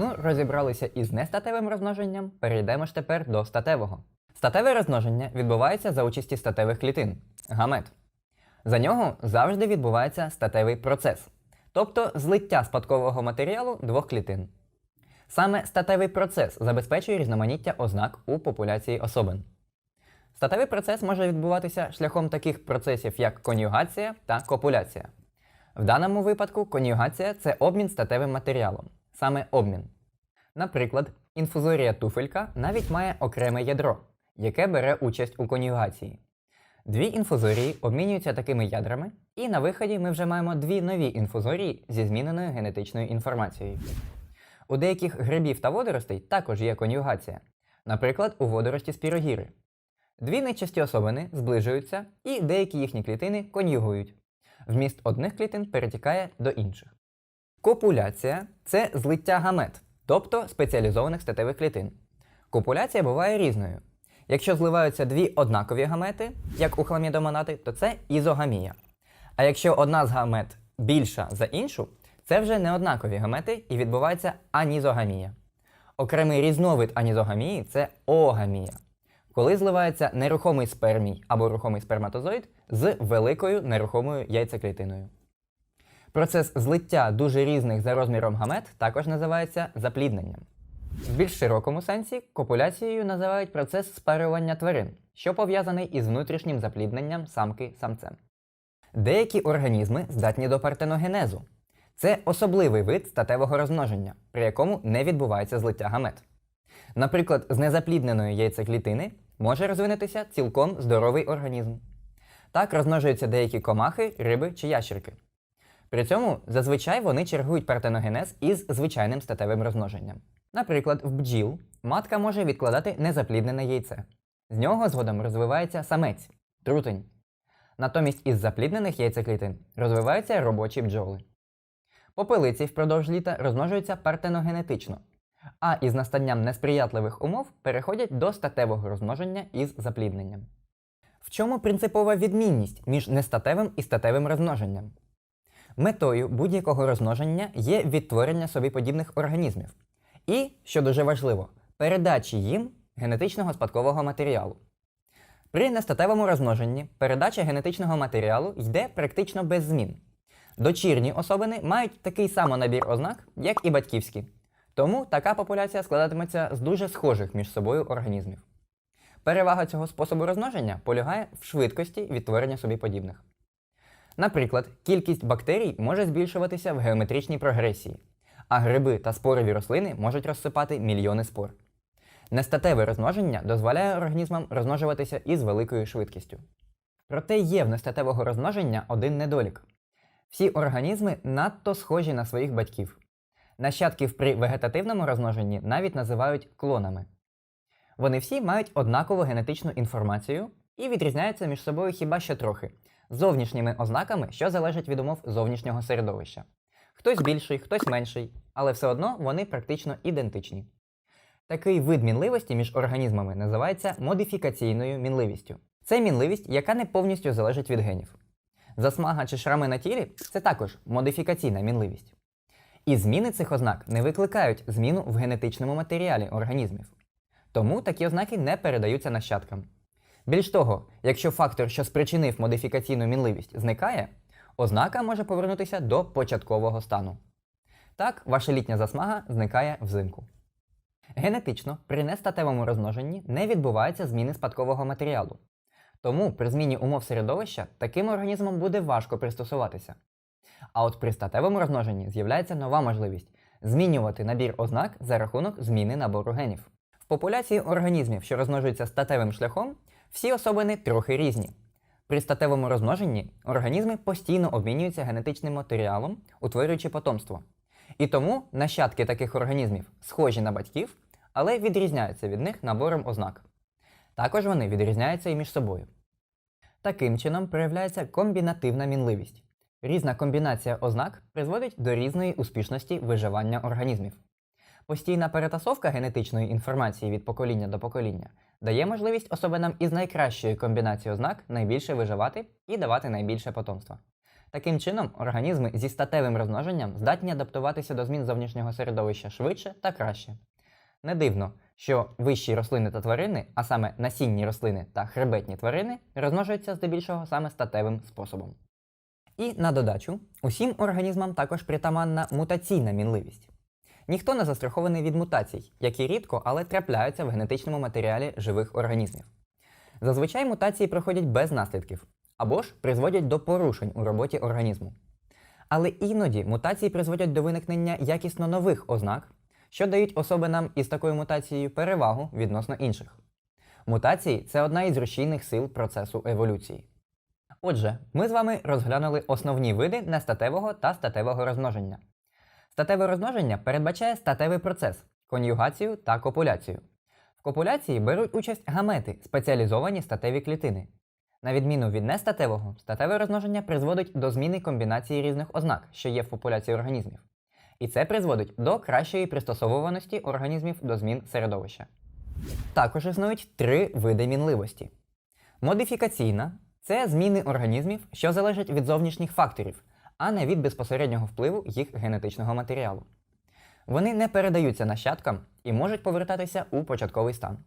Ну, розібралися із нестатевим розмноженням, перейдемо ж тепер до статевого. Статеве розмноження відбувається за участі статевих клітин гамет. За нього завжди відбувається статевий процес, тобто злиття спадкового матеріалу двох клітин. Саме статевий процес забезпечує різноманіття ознак у популяції особин. Статевий процес може відбуватися шляхом таких процесів, як конюгація та копуляція. В даному випадку конюгація це обмін статевим матеріалом, саме обмін. Наприклад, інфузорія туфелька навіть має окреме ядро, яке бере участь у конюгації. Дві інфузорії обмінюються такими ядрами, і на виході ми вже маємо дві нові інфузорії зі зміненою генетичною інформацією. У деяких грибів та водоростей також є конюгація, наприклад, у водорості спірогіри. Дві нечасті особини зближуються, і деякі їхні клітини конюгують. Вміст одних клітин перетікає до інших. Копуляція це злиття гамет, тобто спеціалізованих статевих клітин. Копуляція буває різною. Якщо зливаються дві однакові гамети, як у хламідомонати, то це ізогамія. А якщо одна з гамет більша за іншу, це вже не однакові гамети і відбувається анізогамія. Окремий різновид анізогамії це оогамія, коли зливається нерухомий спермій або рухомий сперматозоїд з великою нерухомою яйцеклітиною. Процес злиття дуже різних за розміром гамет також називається заплідненням. В більш широкому сенсі копуляцією називають процес спарювання тварин, що пов'язаний із внутрішнім заплідненням самки самцем. Деякі організми здатні до партеногенезу. Це особливий вид статевого розмноження, при якому не відбувається злиття гамет. Наприклад, з незаплідненої яйцеклітини може розвинутися цілком здоровий організм. Так розмножуються деякі комахи, риби чи ящерки. При цьому зазвичай вони чергують партеногенез із звичайним статевим розмноженням. Наприклад, в бджіл матка може відкладати незапліднене яйце. З нього згодом розвивається самець трутень. Натомість із запліднених яйцеклітин розвиваються робочі бджоли. Попелиці впродовж літа розмножуються партеногенетично, а із настанням несприятливих умов переходять до статевого розмноження із заплідненням. В чому принципова відмінність між нестатевим і статевим розмноженням? Метою будь-якого розмноження є відтворення собі подібних організмів. І, що дуже важливо, передачі їм генетичного спадкового матеріалу. При нестатевому розмноженні передача генетичного матеріалу йде практично без змін. Дочірні особини мають такий самий набір ознак, як і батьківські. Тому така популяція складатиметься з дуже схожих між собою організмів. Перевага цього способу розмноження полягає в швидкості відтворення собі подібних. Наприклад, кількість бактерій може збільшуватися в геометричній прогресії, а гриби та спорові рослини можуть розсипати мільйони спор. Нестатеве розмноження дозволяє організмам розмножуватися із великою швидкістю. Проте є в нестатевого розмноження один недолік. Всі організми надто схожі на своїх батьків. Нащадків при вегетативному розмноженні навіть називають клонами. Вони всі мають однакову генетичну інформацію і відрізняються між собою хіба що трохи, зовнішніми ознаками, що залежать від умов зовнішнього середовища. Хтось більший, хтось менший, але все одно вони практично ідентичні. Такий вид мінливості між організмами називається модифікаційною мінливістю. Це мінливість, яка не повністю залежить від генів. Засмага чи шрами на тілі це також модифікаційна мінливість. І зміни цих ознак не викликають зміну в генетичному матеріалі організмів. Тому такі ознаки не передаються нащадкам. Більш того, якщо фактор, що спричинив модифікаційну мінливість, зникає, ознака може повернутися до початкового стану. Так, ваша літня засмага зникає взимку. Генетично при нестатевому розмноженні не відбуваються зміни спадкового матеріалу. Тому при зміні умов середовища таким організмам буде важко пристосуватися. А от при статевому розмноженні з'являється нова можливість змінювати набір ознак за рахунок зміни набору генів. В популяції організмів, що розмножуються статевим шляхом, всі особини трохи різні. При статевому розмноженні організми постійно обмінюються генетичним матеріалом, утворюючи потомство. І тому нащадки таких організмів схожі на батьків, але відрізняються від них набором ознак. Також вони відрізняються і між собою. Таким чином проявляється комбінативна мінливість. Різна комбінація ознак призводить до різної успішності виживання організмів. Постійна перетасовка генетичної інформації від покоління до покоління дає можливість особинам із найкращою комбінацією ознак найбільше виживати і давати найбільше потомства. Таким чином, організми зі статевим розмноженням здатні адаптуватися до змін зовнішнього середовища швидше та краще. Не дивно, що вищі рослини та тварини, а саме насінні рослини та хребетні тварини, розмножуються здебільшого саме статевим способом. І на додачу, усім організмам також притаманна мутаційна мінливість. Ніхто не застрахований від мутацій, які рідко, але трапляються в генетичному матеріалі живих організмів. Зазвичай мутації проходять без наслідків або ж призводять до порушень у роботі організму. Але іноді мутації призводять до виникнення якісно нових ознак, що дають особинам із такою мутацією перевагу відносно інших. Мутації це одна із рушійних сил процесу еволюції. Отже, ми з вами розглянули основні види нестатевого та статевого розмноження. Статеве розмноження передбачає статевий процес, конюгацію та копуляцію. В копуляції беруть участь гамети, спеціалізовані статеві клітини. На відміну від нестатевого, статеве розмноження призводить до зміни комбінації різних ознак, що є в популяції організмів. І це призводить до кращої пристосовуваності організмів до змін середовища. Також існують три види мінливості. Модифікаційна це зміни організмів, що залежать від зовнішніх факторів, а не від безпосереднього впливу їх генетичного матеріалу. Вони не передаються нащадкам і можуть повертатися у початковий стан.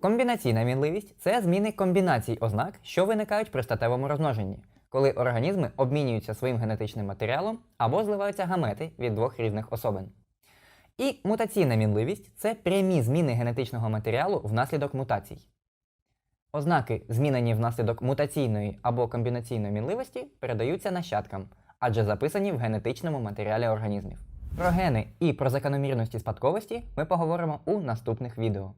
Комбінаційна мінливість це зміни комбінацій ознак, що виникають при статевому розмноженні, коли організми обмінюються своїм генетичним матеріалом або зливаються гамети від двох різних особин. І мутаційна мінливість це прямі зміни генетичного матеріалу внаслідок мутацій. Ознаки, змінені внаслідок мутаційної або комбінаційної мінливості, передаються нащадкам, адже записані в генетичному матеріалі організмів. Про гени і про закономірності спадковості ми поговоримо у наступних відео.